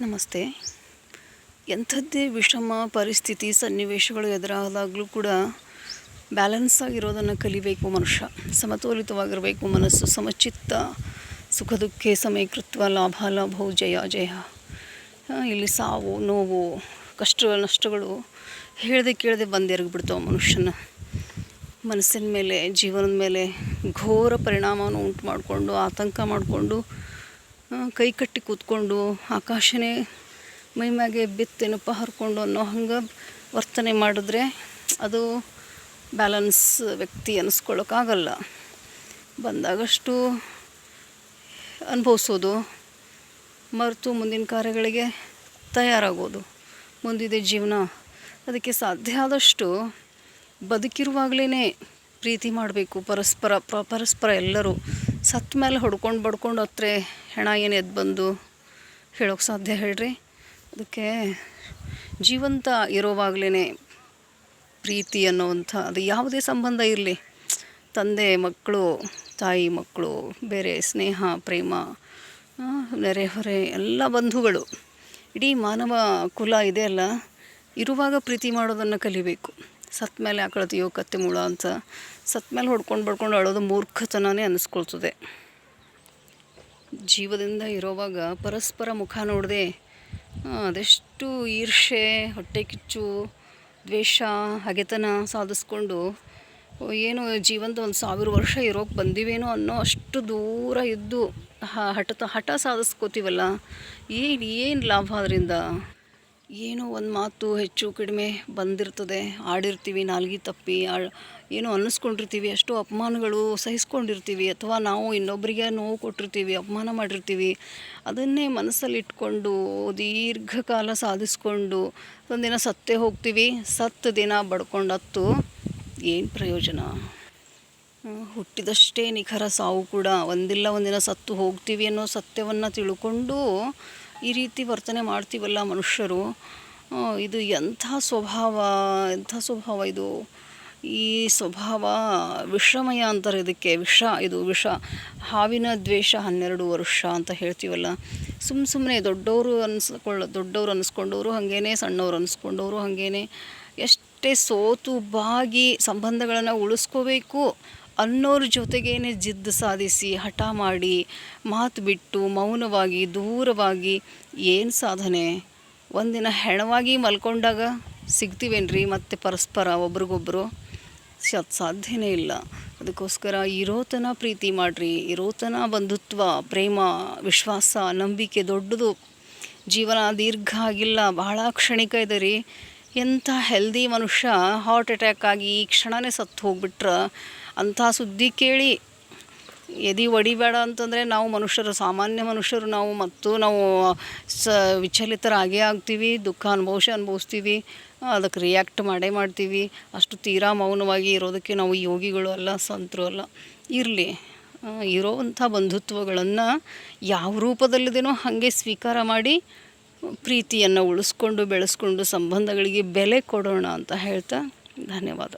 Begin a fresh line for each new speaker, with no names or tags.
ನಮಸ್ತೆ. ಎಂಥದ್ದೇ ವಿಷಮ ಪರಿಸ್ಥಿತಿ ಸನ್ನಿವೇಶಗಳು ಎದುರಾದಾಗಲೂ ಕೂಡ ಬ್ಯಾಲೆನ್ಸ್ ಆಗಿರೋದನ್ನು ಕಲಿಬೇಕು ಮನುಷ್ಯ. ಸಮತೋಲಿತವಾಗಿರಬೇಕು ಮನಸ್ಸು, ಸಮಚಿತ್ತ ಸುಖ, ದುಃಖ ಸಮೀಕೃತ್ವ ಲಾಭ ಲಾಭವು ಜಯ ಜಯ. ಇಲ್ಲಿ ಸಾವು, ನೋವು, ಕಷ್ಟ, ನಷ್ಟಗಳು ಹೇಳದೆ ಕೇಳದೆ ಬಂದೆರಗಿಬಿಡ್ತಾವೆ ಮನುಷ್ಯನ. ಮನಸ್ಸಿನ ಮೇಲೆ, ಜೀವನದ ಮೇಲೆ ಘೋರ ಪರಿಣಾಮವನ್ನು ಉಂಟು ಮಾಡಿಕೊಂಡು, ಆತಂಕ ಮಾಡಿಕೊಂಡು ಕೈ ಕಟ್ಟಿ ಕೂತ್ಕೊಂಡು ಆಕಾಶನೇ ಮೈಮ್ಯಾಗೆ ಬಿತ್ತೇನಪ್ಪ ಹರ್ಕೊಂಡು ಅನ್ನೋ ಹಂಗೆ ವರ್ತನೆ ಮಾಡಿದ್ರೆ ಅದು ಬ್ಯಾಲೆನ್ಸ್ ವ್ಯಕ್ತಿ ಅನ್ನಿಸ್ಕೊಳ್ಳೋಕ್ಕಾಗಲ್ಲ ಬಂದಾಗಷ್ಟು ಅನುಭವಿಸೋದು, ಮರೆತು ಮುಂದಿನ ಕಾರ್ಯಗಳಿಗೆ ತಯಾರಾಗೋದು, ಮುಂದಿದೆ ಜೀವನ. ಅದಕ್ಕೆ ಸಾಧ್ಯ ಆದಷ್ಟು ಬದುಕಿರುವಾಗಲೇ ಪ್ರೀತಿ ಮಾಡಬೇಕು, ಪರಸ್ಪರ ಪ್ರ ಪರಸ್ಪರ ಎಲ್ಲರೂ. ಸತ್ತ ಮೇಲೆ ಹೊಡ್ಕೊಂಡು ಬಡ್ಕೊಂಡು ಹತ್ರೆ ಹೆಣ ಏನು ಎದ್ದು ಬಂದು ಹೇಳೋಕ್ಕೆ ಸಾಧ್ಯ ಹೇಳ್ರಿ? ಅದಕ್ಕೆ ಜೀವಂತ ಇರೋವಾಗಲೇ ಪ್ರೀತಿ ಅನ್ನೋವಂಥ ಅದು ಯಾವುದೇ ಸಂಬಂಧ ಇರಲಿ. ತಂದೆ, ಮಕ್ಕಳು, ತಾಯಿ, ಮಕ್ಕಳು, ಬೇರೆ ಸ್ನೇಹ, ಪ್ರೇಮ ನೆರೆಹೊರೆ ಎಲ್ಲ ಬಂಧುಗಳು. ಇಡೀ ಮಾನವ ಕುಲ ಇದೆ ಅಲ್ಲ, ಇರುವಾಗ ಪ್ರೀತಿ ಮಾಡೋದನ್ನು ಕಲಿಬೇಕು. ಸತ್ತ ಮೇಲೆ ಆಕಳತಿಯೋ ಕತ್ತೆ ಮುಳ ಅಂತ. ಸತ್ತ ಮೇಲೆ ಹೊಡ್ಕೊಂಡು ಬಡ್ಕೊಂಡು ಅಳೋದು ಮೂರ್ಖತನವೇ ಅನಿಸ್ಕೊಳ್ತದೆ. ಜೀವದಿಂದ ಇರೋವಾಗ ಪರಸ್ಪರ ಮುಖ ನೋಡದೆ ಅದೆಷ್ಟು ಈರ್ಷೆ ಹೊಟ್ಟೆ ಕಿಚ್ಚು, ದ್ವೇಷ, ಹಗೆತನ ಸಾಧಿಸ್ಕೊಂಡು ಏನು ಜೀವಂತ ಒಂದು ಸಾವಿರ ವರ್ಷ ಇರೋಕ್ಕೆ ಬಂದಿವೇನೋ ಅನ್ನೋ ಅಷ್ಟು ದೂರ ಇದ್ದು ಹಠ ಹಠ ಸಾಧಿಸ್ಕೋತೀವಲ್ಲ, ಏನು ಏನು ಲಾಭ ಅದರಿಂದ? ಏನೋ ಒಂದು ಮಾತು ಹೆಚ್ಚು ಕಡಿಮೆ ಬಂದಿರ್ತದೆ. ಆಡಿರ್ತೀವಿ, ನಾಲ್ಗಿ ತಪ್ಪಿ ಏನೋ ಅನ್ನಿಸ್ಕೊಂಡಿರ್ತೀವಿ ಅಷ್ಟು ಅಪಮಾನಗಳು ಸಹಿಸ್ಕೊಂಡಿರ್ತೀವಿ, ಅಥವಾ ನಾವು ಇನ್ನೊಬ್ಬರಿಗೆ ನೋವು ಕೊಟ್ಟಿರ್ತೀವಿ, ಅಪಮಾನ ಮಾಡಿರ್ತೀವಿ. ಅದನ್ನೇ ಮನಸ್ಸಲ್ಲಿ ಇಟ್ಕೊಂಡು ದೀರ್ಘಕಾಲ ಸಾಧಿಸ್ಕೊಂಡು ಒಂದಿನ ಸತ್ತೇ ಹೋಗ್ತೀವಿ. ಸತ್ತು ದಿನ ಬಡ್ಕೊಂಡತ್ತು ಏನು ಪ್ರಯೋಜನ? ಹುಟ್ಟಿದಷ್ಟೇ ನಿಖರ ಸಾವು ಕೂಡ. ಒಂದಿಲ್ಲ ಒಂದಿನ ಸತ್ತು ಹೋಗ್ತೀವಿ ಅನ್ನೋ ಸತ್ಯವನ್ನು ತಿಳ್ಕೊಂಡು ಈ ರೀತಿ ವರ್ತನೆ ಮಾಡ್ತೀವಲ್ಲ ಮನುಷ್ಯರು? ಇದು ಎಂಥ ಸ್ವಭಾವ ಎಂಥ ಸ್ವಭಾವ ಇದು? ಈ ಸ್ವಭಾವ ವಿಷಮಯ ಅಂತಾರೆ ಇದಕ್ಕೆ, ವಿಷ ಇದು, ವಿಷ. ಹಾವಿನ ದ್ವೇಷ ಹನ್ನೆರಡು ವರ್ಷ ಅಂತ ಹೇಳ್ತೀವಲ್ಲ. ಸುಮ್ಮ ಸುಮ್ಮನೆ ದೊಡ್ಡವರು ಅನ್ಸ್ಕೊಳ್ಳ, ದೊಡ್ಡವ್ರು ಅನ್ಸ್ಕೊಂಡವರು ಹಾಗೇನೆ, ಸಣ್ಣವ್ರು ಅನ್ಸ್ಕೊಂಡವರು ಹಾಗೇನೆ. ಎಷ್ಟೇ ಸೋತು ಬಾಗಿ ಸಂಬಂಧಗಳನ್ನು ಉಳಿಸ್ಕೋಬೇಕು ಅನ್ನೋರ ಜೊತೆಗೇನೆ ಜಿದ್ದು ಸಾಧಿಸಿ, ಹಠ ಮಾಡಿ, ಮಾತು ಬಿಟ್ಟು, ಮೌನವಾಗಿ, ದೂರವಾಗಿ ಏನು ಸಾಧನೆ? ಒಂದಿನ ಹೆಣವಾಗಿ ಮಲ್ಕೊಂಡಾಗ ಸಿಗ್ತೀವೇನ್ರಿ ಮತ್ತೆ ಪರಸ್ಪರ, ಒಬ್ರಿಗೊಬ್ರು? ಸತ್ ಸಾಧ್ಯನೇ ಇಲ್ಲ. ಅದಕ್ಕೋಸ್ಕರ ಇರೋತನ ಪ್ರೀತಿ ಮಾಡಿರಿ. ಇರೋತನ ಬಂಧುತ್ವ, ಪ್ರೇಮ, ವಿಶ್ವಾಸ, ನಂಬಿಕೆ ದೊಡ್ಡದು. ಜೀವನ ದೀರ್ಘ ಆಗಿಲ್ಲ, ಬಹಳ ಕ್ಷಣಿಕ ಇದೆ ರೀ. ಎಂಥ ಹೆಲ್ದಿ ಮನುಷ್ಯ ಹಾರ್ಟ್ ಅಟ್ಯಾಕ್ ಆಗಿ ಈ ಕ್ಷಣವೇ ಸತ್ತು ಹೋಗ್ಬಿಟ್ರೆ. ಅಂಥ ಸುದ್ದಿ ಕೇಳಿ ಎದಿ ಒಡಿಬೇಡ ಅಂತಂದರೆ ನಾವು ಮನುಷ್ಯರು, ಸಾಮಾನ್ಯ ಮನುಷ್ಯರು ನಾವು ಮತ್ತು ನಾವು ಸ ವಿಚಲಿತರಾಗೇ ಆಗ್ತೀವಿ, ದುಃಖ ಅನುಭವಿಸಿ ಅನುಭವಿಸ್ತೀವಿ, ಅದಕ್ಕೆ ರಿಯಾಕ್ಟ್ ಮಾಡೇ ಮಾಡ್ತೀವಿ, ಅಷ್ಟು ತೀರಾ ಮೌನವಾಗಿ ಇರೋದಕ್ಕೆ ನಾವು ಯೋಗಿಗಳು ಅಲ್ಲ, ಸಂತರು ಅಲ್ಲ, ಇರಲಿ. ಇರೋವಂಥ ಬಂಧುತ್ವಗಳನ್ನು ಯಾವ ರೂಪದಲ್ಲಿದೆನೋ ಹಾಗೆ ಸ್ವೀಕಾರ ಮಾಡಿ ಪ್ರೀತಿಯನ್ನು ಉಳಿಸ್ಕೊಂಡು, ಬೆಳೆಸ್ಕೊಂಡು, ಸಂಬಂಧಗಳಿಗೆ ಬೆಲೆ ಕೊಡೋಣ ಅಂತ ಹೇಳ್ತಾ ಧನ್ಯವಾದ.